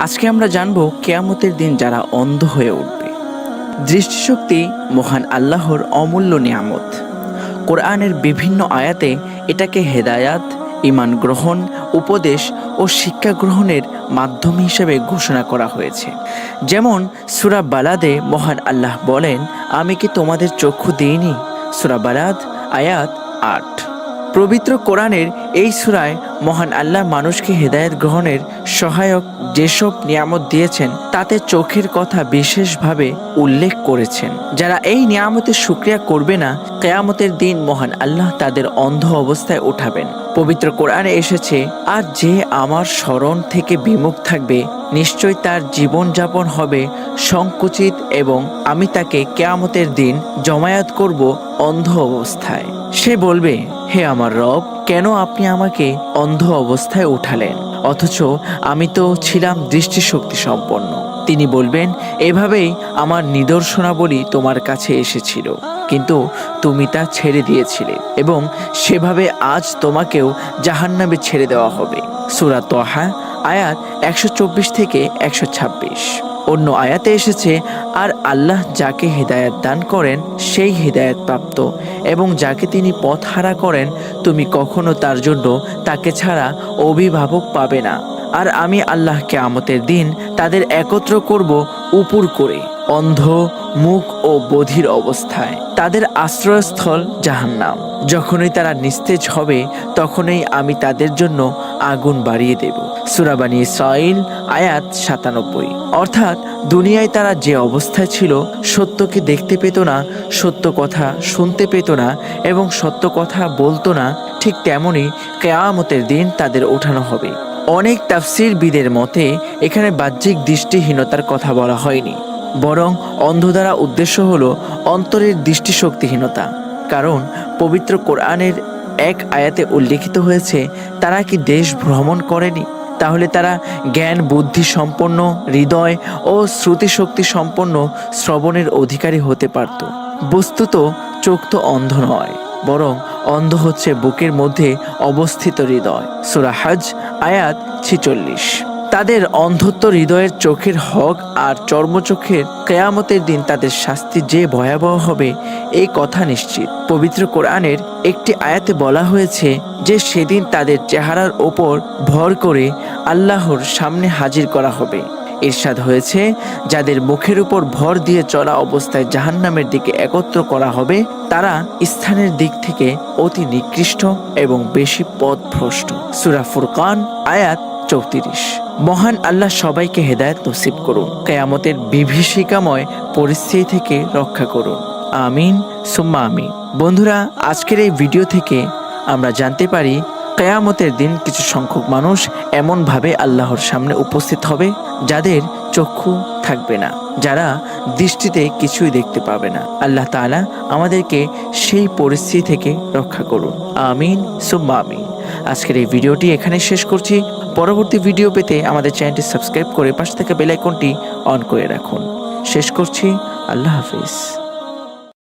আজকে আমরা জানব কেয়ামতের দিন যারা অন্ধ হয়ে উঠবে। দৃষ্টিশক্তি মহান আল্লাহর অমূল্য নিয়ামত। কোরআনের বিভিন্ন আয়াতে এটাকে হেদায়াত ইমান গ্রহণ, উপদেশ ও শিক্ষা গ্রহণের মাধ্যম হিসেবে ঘোষণা করা হয়েছে। যেমন সুরা বালাদে মহান আল্লাহ বলেন, আমি কি তোমাদের চক্ষু দিইনি? সুরা বালাদ আয়াত আট। পবিত্র কোরআনের এই সুরায় মহান আল্লাহ মানুষকে হেদায়েত গ্রহণের সহায়ক যেসব নিয়ামত দিয়েছেন, তাতে চোখের কথা বিশেষভাবে উল্লেখ করেছেন। যারা এই নিয়ামতের সুক্রিয়া করবে না, কেয়ামতের দিন মহান আল্লাহ তাদের অন্ধ অবস্থায় উঠাবেন। পবিত্র কোরআনে এসেছে, আর যে আমার স্মরণ থেকে বিমুখ থাকবে, নিশ্চয় তার জীবনযাপন হবে সংকুচিত এবং আমি তাকে কেয়ামতের দিন জমায়েত করব অন্ধ অবস্থায়। সে বলবে হে আমার রব, কেন আপনি আমাকে অন্ধ অবস্থায় উঠালেন? অথচ আমি তো ছিলাম দৃষ্টিশক্তি সম্পন্ন। তিনি বলবেন, এভাবেই আমার নিদর্শনাবলী তোমার কাছে এসেছিল, কিন্তু তুমি তা ছেড়ে দিয়েছিলে এবং সেভাবে আজ তোমাকেও জাহান্নামে ছেড়ে দেওয়া হবে। সুরা তহা আয়াত একশো চব্বিশ থেকে একশো ছাব্বিশ। অন্য আয়াতে এসেছে, আর আল্লাহ যাকে হৃদায়ত দান করেন, সেই হৃদায়ত প্রাপ্ত। এবং যাকে তিনি পথ হারা করেন, তুমি কখনো তার জন্য তাকে ছাড়া অভিভাবক পাবে না। আর আমি আল্লাহকে আমতের দিন তাদের একত্র করব উপুর করে, অন্ধ, মুখ ও বধির অবস্থায়। তাদের আশ্রয়স্থল জাহান্নাম। যখনই তারা নিস্তেজ হবে, তখনই আমি তাদের জন্য আগুন বাড়িয়ে দেব। সুরাবানি সয়েল আয়াত সাতানব্বই। অর্থাৎ দুনিয়ায় তারা যে অবস্থায় ছিল সত্যকে দেখতে পেত না, সত্য কথা শুনতে পেত না এবং সত্য কথা বলতো না, ঠিক তেমনই কেয়ামতের দিন তাদের ওঠানো হবে। অনেক তাফসির বিদের মতে এখানে বাহ্যিক দৃষ্টিহীনতার কথা বলা হয়নি। বরং অন্ধ দ্বারা উদ্দেশ্য হলো অন্তরের দৃষ্টিশক্তিহীনতা। কারণ পবিত্র কোরআনের এক আয়াতে উল্লেখিত হয়েছে, তারা কি দেশ ভ্রমণ করেনি? তাহলে তারা জ্ঞান, বুদ্ধি সম্পন্ন, হৃদয় ও শ্রুতিশক্তি সম্পন্ন শ্রবণের অধিকারী হতে পারত। বস্তুত চোখ তো অন্ধ নয়, বরং অন্ধ হচ্ছে বুকের মধ্যে অবস্থিত হৃদয়। সুরাহাজ আয়াত ছিচল্লিশ। তাদের অন্ধত্ব হৃদয়ের চোখের হক আর চর্মচোখের কেয়ামতের দিন তাদের শাস্তি যে ভয়াবহ হবে, এই কথা নিশ্চিত। পবিত্র কোরআনের একটি আয়াতে বলা হয়েছে যে সেদিন তাদের চেহারার ওপর ভর করে আল্লাহর সামনে হাজির করা হবে। ইরশাদ হয়েছে, যাদের মুখের উপর ভর দিয়ে চলা অবস্থায় জাহান্নামের দিকে একত্র করা হবে, তারা স্থানের দিক থেকে অতি নিকৃষ্ট এবং বেশি পথভ্রষ্ট। সুরা ফুরকান, আয়াত চৌত্রিশ। মহান আল্লাহ সবাইকে হেদায়ত নসিব করুন। কেয়ামতের বিভীষিকাময় পরিস্থিতি থেকে রক্ষা করুন। আমিন, সুম্মা আমিন। বন্ধুরা, আজকের এই ভিডিও থেকে আমরা জানতে পারি, কেয়ামতের দিন কিছু সংখ্যক মানুষ এমনভাবে আল্লাহর সামনে উপস্থিত হবে যাদের চক্ষু থাকবে না, যারা দৃষ্টিতে কিছুই দেখতে পাবে না। আল্লাহ তাআলা আমাদেরকে সেই পরিস্থিতি থেকে রক্ষা করুন। আমিন, সুম্মা আমিন। আজকের এই ভিডিওটি এখানে শেষ করছি। পরবর্তী ভিডিও পেতে আমাদের চ্যানেলটি সাবস্ক্রাইব করে পাশে থাকা বেলাইকনটি অন করে রাখুন। শেষ করছি। আল্লাহ হাফিজ।